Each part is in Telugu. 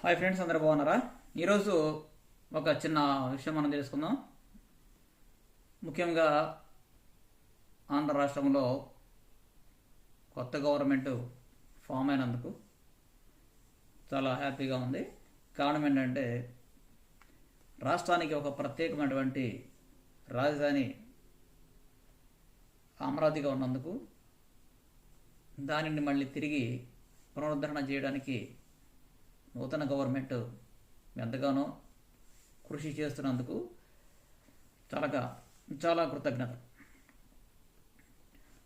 హాయ్ ఫ్రెండ్స్ అందరూ బాగున్నారా? ఈరోజు ఒక చిన్న విషయం మనం తెలుసుకుందాం. ముఖ్యంగా ఆంధ్ర రాష్ట్రంలో కొత్త గవర్నమెంట్ ఫామ్ అయినందుకు చాలా హ్యాపీగా ఉంది. కారణం ఏంటంటే రాష్ట్రానికి ఒక ప్రత్యేకమైనటువంటి రాజధాని అమరావతిగా ఉన్నందుకు దానిని మళ్ళీ తిరిగి పునరుద్ధరణ చేయడానికి నూతన గవర్నమెంట్ ఎంతగానో కృషి చేస్తున్నందుకు చాలా చాలా కృతజ్ఞత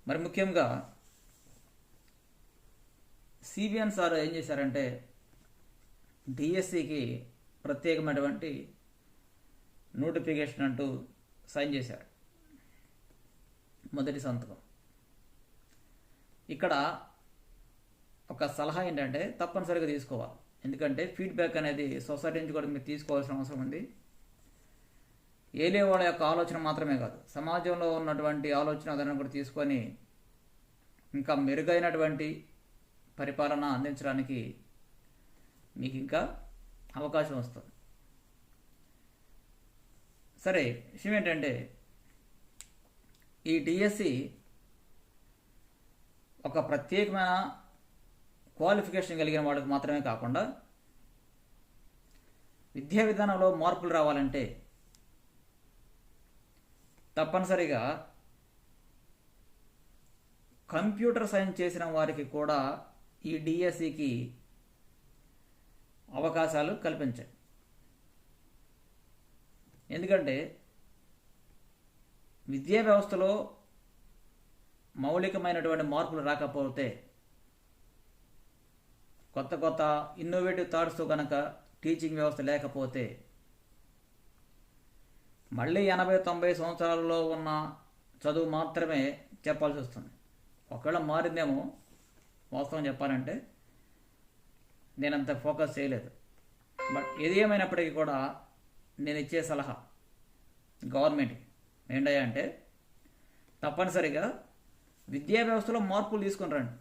మరి ముఖ్యంగా సిబిఎన్ సార్ ఏం చేశారంటే డిఎస్సికి ప్రత్యేకమైనటువంటి నోటిఫికేషన్ అంటూ సైన్ చేశారు. మొదటి సంతకం. ఇక్కడ ఒక సలహా ఏంటంటే తప్పనిసరిగా తీసుకోవాలి. ఎందుకంటే ఫీడ్బ్యాక్ అనేది సొసైటీ నుంచి కూడా మీరు తీసుకోవాల్సిన అవసరం ఉంది. ఏలే వాళ్ళ యొక్క ఆలోచన మాత్రమే కాదు. సమాజంలో ఉన్నటువంటి ఆలోచన అదనం కూడా తీసుకొని ఇంకా మెరుగైనటువంటి పరిపాలన అందించడానికి మీకు ఇంకా అవకాశం వస్తుంది. సరే విషయం ఏంటంటే ఈ డిఎస్సి ఒక ప్రత్యేకమైన క్వాలిఫికేషన్ కలిగిన వాళ్ళకి మాత్రమే కాకుండా విద్యా విధానంలో మార్పులు రావాలంటే తప్పనిసరిగా కంప్యూటర్ సైన్స్ చేసిన వారికి కూడా ఈ డిఎస్సికి అవకాశాలు కల్పించాయి ఎందుకంటే విద్యా వ్యవస్థలో మౌలికమైనటువంటి మార్పులు రాకపోతే కొత్త కొత్త ఇన్నోవేటివ్ థాట్స్తో కనుక టీచింగ్ వ్యవస్థ లేకపోతే మళ్ళీ ఎనభై తొంభై సంవత్సరాలలో ఉన్న చదువు మాత్రమే చెప్పాల్సి వస్తుంది. ఒకవేళ మారిందేమో వాస్తవం చెప్పాలంటే నేను అంత ఫోకస్ చేయలేదు. బట్ ఏది ఏమైనప్పటికీ కూడా నేను ఇచ్చే సలహా గవర్నమెంట్కి ఏంటయ్యా అంటే తప్పనిసరిగా విద్యా వ్యవస్థలో మార్పులు తీసుకుని రండి.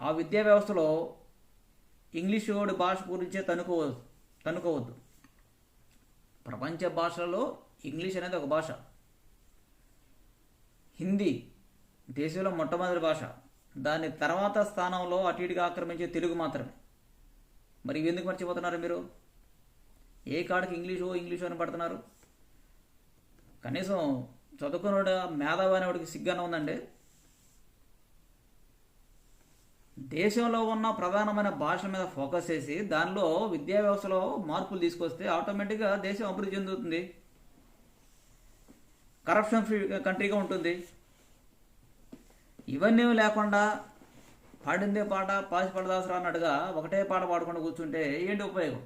ఆ విద్యా వ్యవస్థలో ఇంగ్లీష్ వాడి భాష గురించే తనుకోవద్దు తనుకోవద్దు. ప్రపంచ భాషలలో ఇంగ్లీష్ అనేది ఒక భాష. హిందీ దేశంలో మొట్టమొదటి భాష. దాని తర్వాత స్థానంలో అటు ఇటుగా ఆక్రమించే తెలుగు మాత్రమే. మరి ఎందుకు మర్చిపోతున్నారు మీరు? ఏ కాడికి ఇంగ్లీషు ఇంగ్లీషు అని పడుతున్నారు? కనీసం చదువుకున్న మేధావి అనేవాడికి సిగ్గానే ఉందండి. దేశంలో ఉన్న ప్రధానమైన భాషల మీద ఫోకస్ చేసి దానిలో విద్యా వ్యవస్థలో మార్పులు తీసుకొస్తే ఆటోమేటిక్గా దేశం అభివృద్ధి చెందుతుంది. కరప్షన్ ఫ్రీ కంట్రీగా ఉంటుంది. ఇవన్నీ లేకుండా పాడిందే పాట పాసి పడదాసరా అన్నట్టుగా ఒకటే పాట పాడకుండా కూర్చుంటే ఏంటి ఉపయోగం?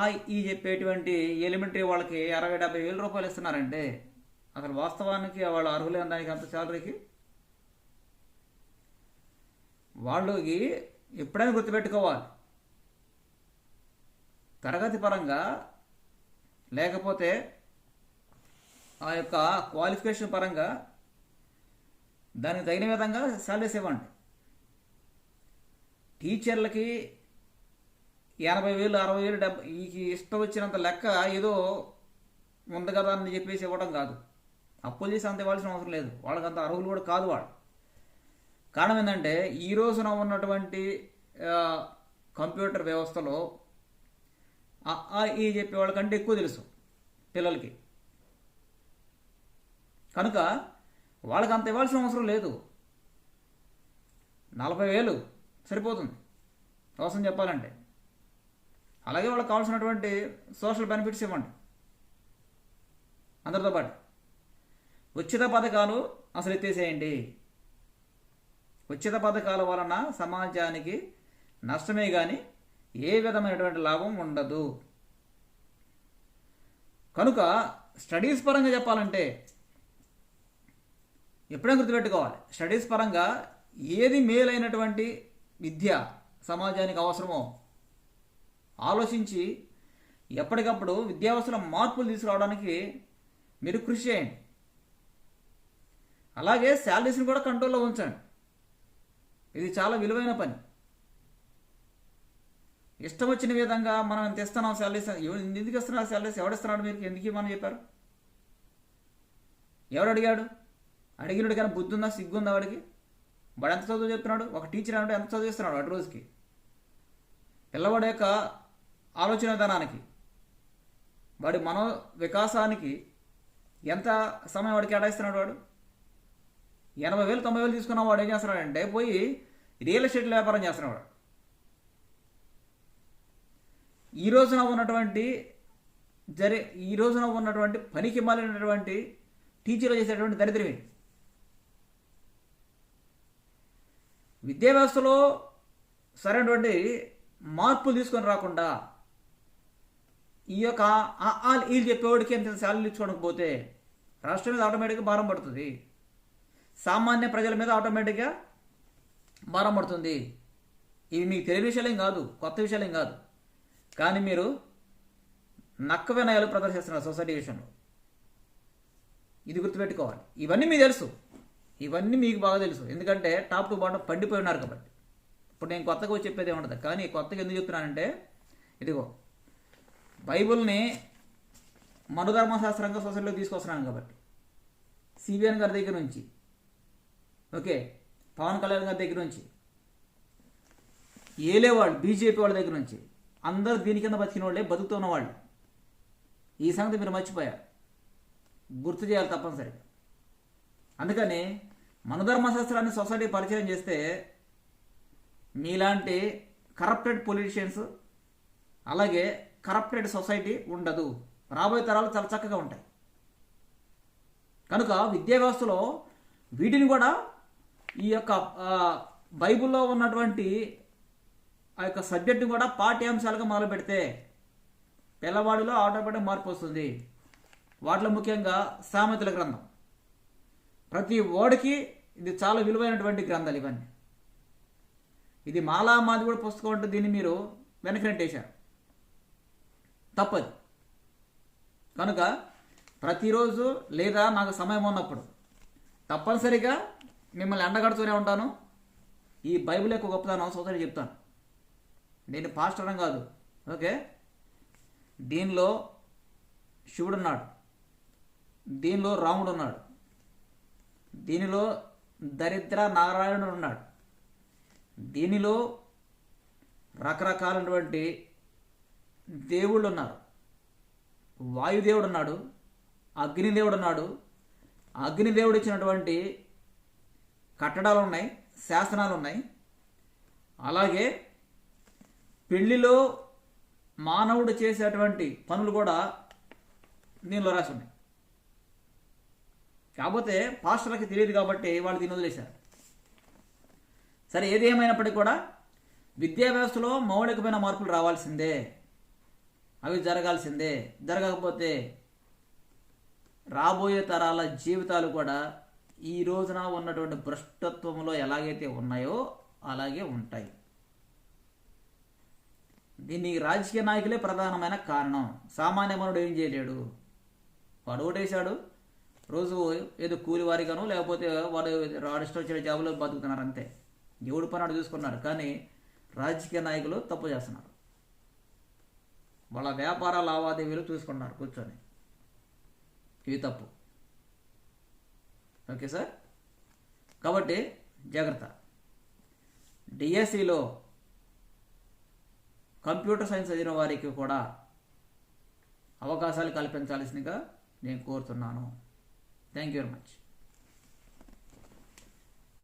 ఆ ఈ చెప్పేటువంటి ఎలిమెంటరీ వాళ్ళకి అరవై డెబ్బై వేల రూపాయలు ఇస్తున్నారంటే అసలు వాస్తవానికి వాళ్ళు అర్హులే దానికి అంత శాలరీకి వాళ్ళకి ఎప్పుడైనా గుర్తుపెట్టుకోవాలి. తరగతి పరంగా లేకపోతే ఆ యొక్క క్వాలిఫికేషన్ పరంగా దానికి తగిన విధంగా సాలరీస్ ఇవ్వండి. టీచర్లకి ఎనభై వేలు అరవై వేలు డెబ్బై ఈ ఇష్టం వచ్చినంత లెక్క ఏదో ఉంది కదా అని చెప్పేసి ఇవ్వడం కాదు. అప్పులు చేసి అంత ఇవ్వాల్సిన అవసరం లేదు. వాళ్ళకి అంత అర్హులు కూడా కాదు వాళ్ళు. కారణం ఏంటంటే ఈ రోజున ఉన్నటువంటి కంప్యూటర్ వ్యవస్థలో ఆ, ఈ చెప్పే వాళ్ళకంటే ఎక్కువ తెలుసు పిల్లలకి. కనుక వాళ్ళకి అంత ఇవ్వాల్సిన అవసరం లేదు. నలభై వేలు సరిపోతుంది అవసరం చెప్పాలంటే. అలాగే వాళ్ళకి కావాల్సినటువంటి సోషల్ బెనిఫిట్స్ ఇవ్వండి అందరితో పాటు. ఉచిత పథకాలు అసలు ఎత్తేసేయండి. ఉచిత పథకాల వలన సమాజానికి నష్టమే కానీ ఏ విధమైనటువంటి లాభం ఉండదు. కనుక స్టడీస్ పరంగా చెప్పాలంటే ఎప్పుడైనా గుర్తుపెట్టుకోవాలి. స్టడీస్ పరంగా ఏది మేలైనటువంటి విద్య సమాజానికి అవసరమో ఆలోచించి ఎప్పటికప్పుడు విద్యావస్థలో మార్పులు తీసుకురావడానికి మీరు కృషి చేయండి. అలాగే శాలరీస్ని కూడా కంట్రోల్లో ఉంచండి. ఇది చాలా విలువైన పని. ఇష్టం వచ్చిన విధంగా మనం ఎంత ఇస్తున్నాం శాలరీస్ ఎందుకు ఇస్తున్నారు శాలరీస్ ఎవడిస్తున్నాడు మీరు ఎందుకు మనం చెప్పారు? ఎవడు అడిగాడు? అడిగినడు కానీ బుద్ధి ఉందా సిగ్గు ఉందా వాడికి? వాడు ఎంత చదువు చెప్తున్నాడు? ఒక టీచర్ అంటే ఎంత చదివిస్తున్నాడు వాడి రోజుకి? పిల్లవాడి యొక్క ఆలోచన విధానానికి వాడి మనో వికాసానికి ఎంత సమయం వాడికి కేటాయిస్తున్నాడు వాడు? ఎనభై వేలు తొంభై వేలు తీసుకున్న వాడు ఏం చేస్తున్నాడంటే పోయి రియల్ ఎస్టేట్ వ్యాపారం చేస్తున్నాడు. వాడు. ఈ రోజున ఉన్నటువంటి జరి ఈ రోజున ఉన్నటువంటి పనికి మాలినటువంటి టీచర్లు చేసేటువంటి దరిద్రమే విద్యా వ్యవస్థలో సరైనటువంటి మార్పులు తీసుకొని రాకుండా ఈ యొక్క ఆ వీళ్ళు చెప్పేవాడికి ఎంత శాలరీ ఇచ్చుకోవడానికి పోతే రాష్ట్రం మీద ఆటోమేటిక్గా భారం పడుతుంది. సామాన్య ప్రజల మీద ఆటోమేటిక్గా భారం పడుతుంది. ఇవి మీకు తెలియని విషయాలేం కాదు కొత్త విషయాలేం కాదు. కానీ మీరు నక్క వినయాలు ప్రదర్శిస్తున్నారు సొసైటీ విషయంలో. ఇది గుర్తుపెట్టుకోవాలి. ఇవన్నీ మీకు తెలుసు. ఇవన్నీ మీకు బాగా తెలుసు. ఎందుకంటే టాప్ టు బాటం పండిపోయి ఉన్నారు కాబట్టి. ఇప్పుడు నేను కొత్తగా వచ్చి చెప్పేది ఏముండదు. కానీ కొత్తగా ఎందుకు చెప్తున్నానంటే ఇదిగో బైబుల్ని మనుధర్మశాస్త్రంగా సొసైటీలోకి తీసుకొస్తున్నాను కాబట్టి. సిబిఎన్ గారి దగ్గర నుంచి ఓకే. పవన్ కళ్యాణ్ గారి దగ్గర నుంచి. ఏలే వాళ్ళు బీజేపీ వాళ్ళ దగ్గర నుంచి. అందరూ దీని కింద బతికిన వాళ్ళే బతుకుతున్న వాళ్ళు. ఈ సంగతి మీరు మర్చిపోయారు. గుర్తు చేయాలి తప్పనిసరిగా. అందుకని మనధర్మశాస్త్రాన్ని సొసైటీ పరిచయం చేస్తే మీలాంటి కరప్టెడ్ పొలిటీషియన్స్ అలాగే కరప్టెడ్ సొసైటీ ఉండదు. రాబోయే తరాలు చాలా చక్కగా ఉంటాయి. కనుక విద్యా వ్యవస్థలో వీటిని కూడా ఈ యొక్క బైబిల్లో ఉన్నటువంటి ఆ యొక్క సబ్జెక్టు కూడా పాఠ్యాంశాలుగా మొదలు పెడితే పిల్లవాడిలో ఆటోమేటిక్ మార్పు వస్తుంది. వాటిలో ముఖ్యంగా సామెతల గ్రంథం. ప్రతి ఓడికి ఇది చాలా విలువైనటువంటి గ్రంథాలు ఇవన్నీ. ఇది మాలా మాది కూడా పుస్తకం అంటే దీన్ని మీరు వెనక్కి తప్పదు. కనుక ప్రతిరోజు లేదా నాకు సమయం ఉన్నప్పుడు తప్పనిసరిగా మిమ్మల్ని ఎండగడుతూనే ఉంటాను. ఈ బైబిల్ యొక్క గొప్పతనం సొసైటీ చెప్తాను. నేను పాస్టరం కాదు. ఓకే? దీనిలో శివుడు ఉన్నాడు. దీనిలో రాముడు ఉన్నాడు. దీనిలో దరిద్ర నారాయణుడు ఉన్నాడు. దీనిలో రకరకాలైనటువంటి దేవుళ్ళు ఉన్నారు. వాయుదేవుడు ఉన్నాడు అగ్నిదేవుడు ఉన్నాడు. అగ్నిదేవుడు ఇచ్చినటువంటి కట్టడాలు ఉన్నాయి శాసనాలు ఉన్నాయి అలాగే పెళ్ళిలో మానవుడు చేసేటువంటి పనులు కూడా దీనిలో రాసి ఉన్నాయి కాకపోతే పాస్టర్లకి తెలియదు కాబట్టి వాళ్ళు దీన్ని వదిలేశారు. సరే ఏది ఏమైనప్పటికీ కూడా విద్యా వ్యవస్థలో మౌలికమైన మార్పులు రావాల్సిందే. అవి జరగాల్సిందే. జరగకపోతే రాబోయే తరాల జీవితాలు కూడా ఈ రోజున ఉన్నటువంటి భ్రష్టత్వంలో ఎలాగైతే ఉన్నాయో అలాగే ఉంటాయి. దీనికి రాజకీయ నాయకులే ప్రధానమైన కారణం. సామాన్య మనుడు ఏం చేయలేడు. వాడు ఓటేశాడు. రోజు ఏదో కూలి వారిగానో లేకపోతే వాడు వాడు ఇష్టం వచ్చిన జాబులో బతుకుతున్నారు అంతే. ఎవడు పనాడు చూసుకున్నారు కానీ రాజకీయ నాయకులు తప్పు చేస్తున్నారు. వాళ్ళ వ్యాపార లావాదేవీలు చూసుకున్నారు కూర్చొని. ఇవి తప్పు. Okay sir? కాబట్టి జాగ్రత్త. డిఎస్సిలో కంప్యూటర్ సైన్స్ చదివిన వారికి కూడా అవకాశాలు కల్పించాల్సిందిగా నేను కోరుతున్నాను. Thank you very much